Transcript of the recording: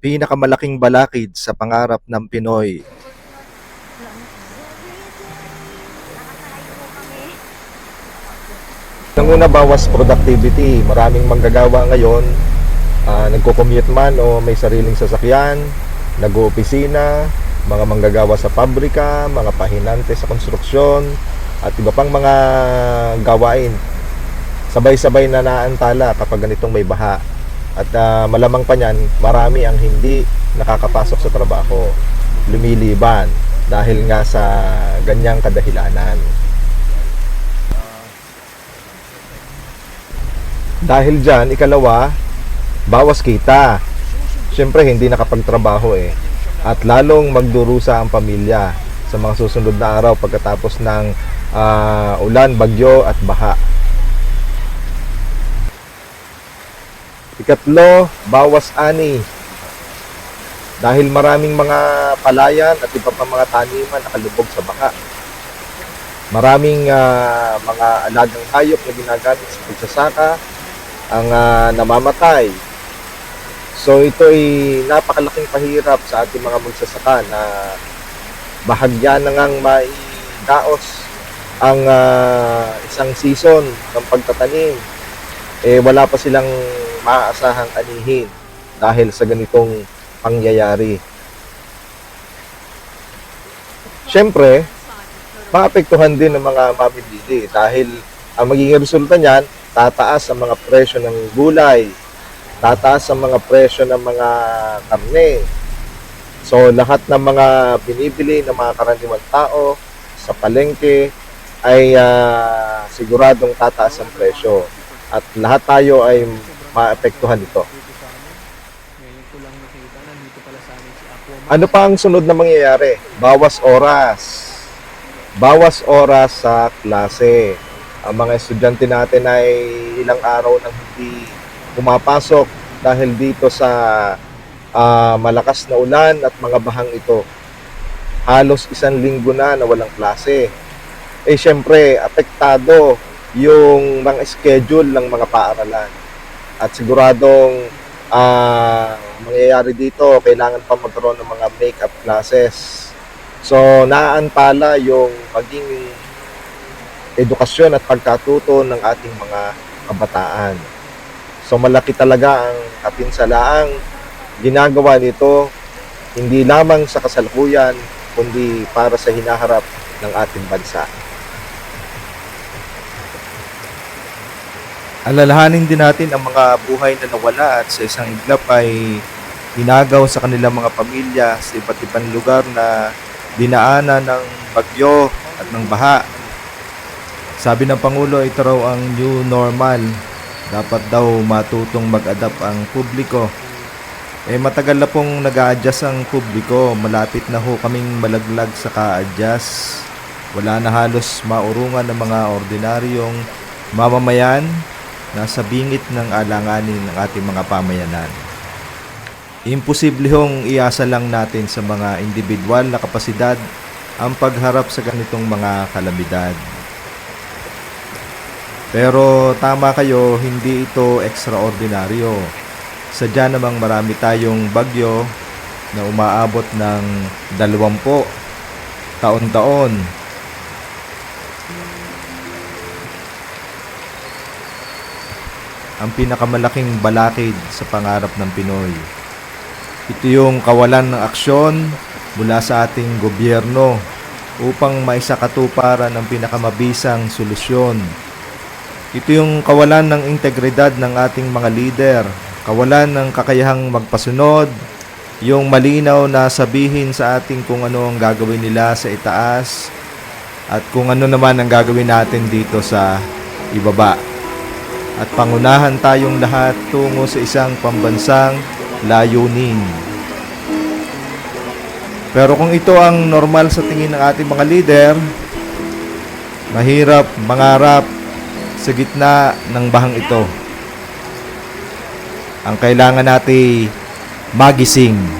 Pinakamalaking balakid sa pangarap ng Pinoy. Nanguna bawas productivity. Maraming manggagawa ngayon, ah, nagko-commute man o may sariling sasakyan, nag-oopisina, mga manggagawa sa pabrika, mga pahinante sa konstruksyon, at iba pang mga gawain. Sabay-sabay na naantala kapag ganitong may baha. At ah, malamang pa niyan, marami ang hindi nakakapasok sa trabaho, lumiliban dahil nga sa ganyang kadahilanan. Dahil dyan, ikalawa, bawas kita. Siyempre, hindi nakapagtrabaho eh. At lalong magdurusa ang pamilya sa mga susunod na araw pagkatapos ng ah, ulan, bagyo at baha. Ikatlo, bawas ani. Dahil maraming mga palayan at iba pa mga taniman nakalubog sa baha. Maraming ah, mga alagang hayop na ginagamit sa pagsasaka ang ah, namamatay. So ito ay napakalaking pahirap sa ating mga magsasaka na bahagya na ngang maidaos ang ah, isang season ng pagtatanim. Eh wala pa silang maaasahang anihin dahil sa ganitong pangyayari. Siyempre, maapektuhan din ng mga mamimili dahil ang magiging resulta niyan, tataas ang mga presyo ng gulay, tataas ang mga presyo ng mga karne. So lahat ng mga binibili ng mga karaniwang tao sa palengke ay ah, siguradong tataas ang presyo at lahat tayo ay maapektuhan Aquaman. Ano pa ang sunod na mangyayari? Bawas oras. Bawas oras sa klase. Ang mga estudyante natin ay ilang araw nang hindi pumapasok dahil dito sa ah, malakas na ulan at mga bahang ito. Halos isang linggo na na walang klase. Eh syempre, apektado yung mga schedule ng mga paaralan. At siguradong ah mangyayari dito, kailangan pa magkaroon ng mga makeup classes. So, naaantala yung maging edukasyon at pagkatuto ng ating mga kabataan. So, malaki talaga ang kapinsalaang ginagawa nito hindi lamang sa kasalukuyan, kundi para sa hinaharap ng ating bansa. Alalahanin din natin ang mga buhay na nawala at sa isang iglap ay hinagaw sa kanilang mga pamilya sa iba't ibang lugar na dinaanan ng bagyo at ng baha. Sabi ng Pangulo, ito raw ang new normal. Dapat daw matutong mag-adapt ang publiko. Eh matagal na pong nag adjust ang publiko. Malapit na ho kaming malaglag sa ka-adjust. Wala na halos maurungan ng mga ordinaryong mamamayan nasa bingit ng alanganin ng ating mga pamayanan. Imposible hong iasa lang natin sa mga individual na kapasidad ang pagharap sa ganitong mga kalamidad. Pero tama kayo, hindi ito ekstraordinaryo. Sadya namang marami tayong bagyo na umaabot ng dalawampo taon-taon ang pinakamalaking balakid sa pangarap ng Pinoy. Ito yung kawalan ng aksyon mula sa ating gobyerno upang maisakatuparan ang pinakamabisang solusyon. Ito yung kawalan ng integridad ng ating mga leader, kawalan ng kakayahang magpasunod, yung malinaw na sabihin sa ating kung ano ang gagawin nila sa itaas at kung ano naman ang gagawin natin dito sa ibaba at pangunahan tayong lahat tungo sa isang pambansang layunin. Pero kung ito ang normal sa tingin ng ating mga leader, mahirap mangarap sa gitna ng bahang ito. Ang kailangan natin magising